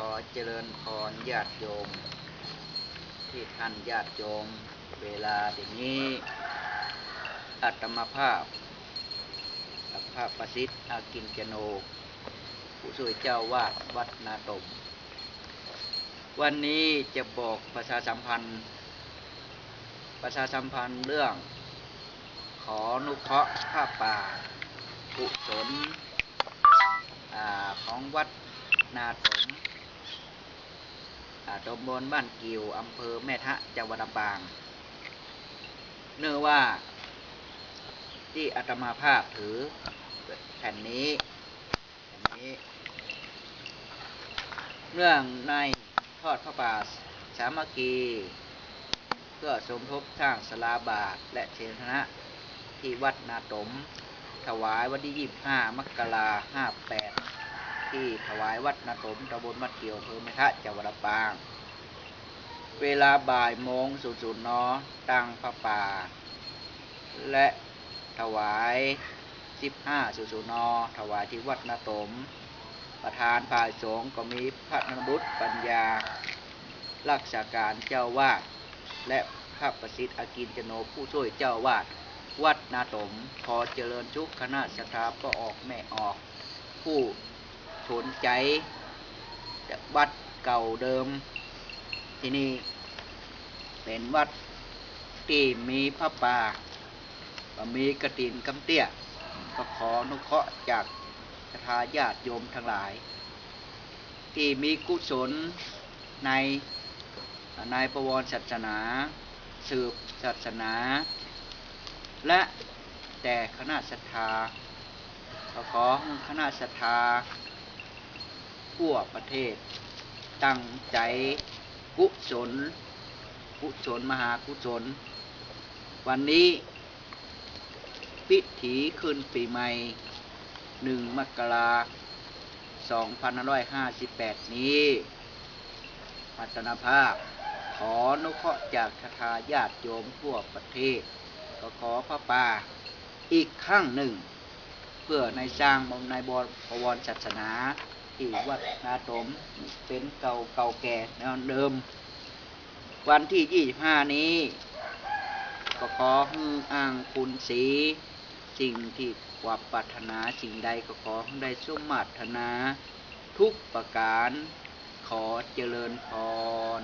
ขอเจริญพรญาติโยม ที่ท่านญาติโยม เวลาเดี๋ยวนี้อัตมาภาพอัตภาพประสิทธิ์อากินเจโน ผู้ช่วยเจ้าวาดวัดนาตม วันนี้จะบอกประชาสัมพันธ์ ประชาสัมพันธ์เรื่อง ขออนุเคราะห์ผ้าป่ากุศลอาของวัดนาตม ตำบลบ้านกิวอำเภอแม่ทะจังหวัดลำปาง เนื่องว่า ที่อาตมาภาพถือแผ่นนี้แผ่นนี้ เรื่องในทอดพระป่าสามัคคี เพื่อสมทบสร้างสลาบาทและเชนธนะที่วัดนาตม ถวายวันที่ 25 มกราคม 58 ที่ถวายวัดนาตมตำบลมัดเกียวอำเภอแม่ทะจังหวัดลำปาง เวลาบ่ายโมงศูนย์ศูนย์นอตั้งพระป่า และถวาย15ศูนย์ศูนย์นอถวายที่วัดนาตมประธานฝ่ายสงฆ์ก็มีพระนบุตรปัญญา รักษาการเจ้าวาด และพระประสิทธิ์อากินจโนผู้ช่วยเจ้าวาด วัดนาตม พอเจริญชุกคณะสถาก็ออกแม่ออก ผู้ สนใจจากวัดเก่าเดิม ที่นี่เป็นวัดที่มีพระป่าก็มีกระตินกำเตี้ย ก็ขออนุเคราะห์จากทาญาติโยมทั้งหลาย ที่มีกุศลในในประวรศาสนา สืบศาสนา และแต่คณะศรัทธาก็ขอให้คณะศรัทธา ทั่วประเทศ ตั้งใจกุศล กุศลมหากุศล วันนี้ พิถีขึ้นปีใหม่หนึ่งมกราสองพันร้อยห้าสิบแปดนี้พัฒนภาพ ขออนุเคราะห์จากคทาญาติโยมทั่วประเทศ ก็ขอพระป่าอีกครั้งหนึ่ง เพื่อในสร้างบำในบวรประวรศาสนา ที่วัดนาสมเป็นเก่าเก่าแก่แนวเดิม วันที่ 25 นี้ ก็ขอฮืออ้างคุณสีสิ่งที่ว่าปรารถนาสิ่งใดก็ขอให้ได้สมมาตรนา ทุกประการขอเจริญพร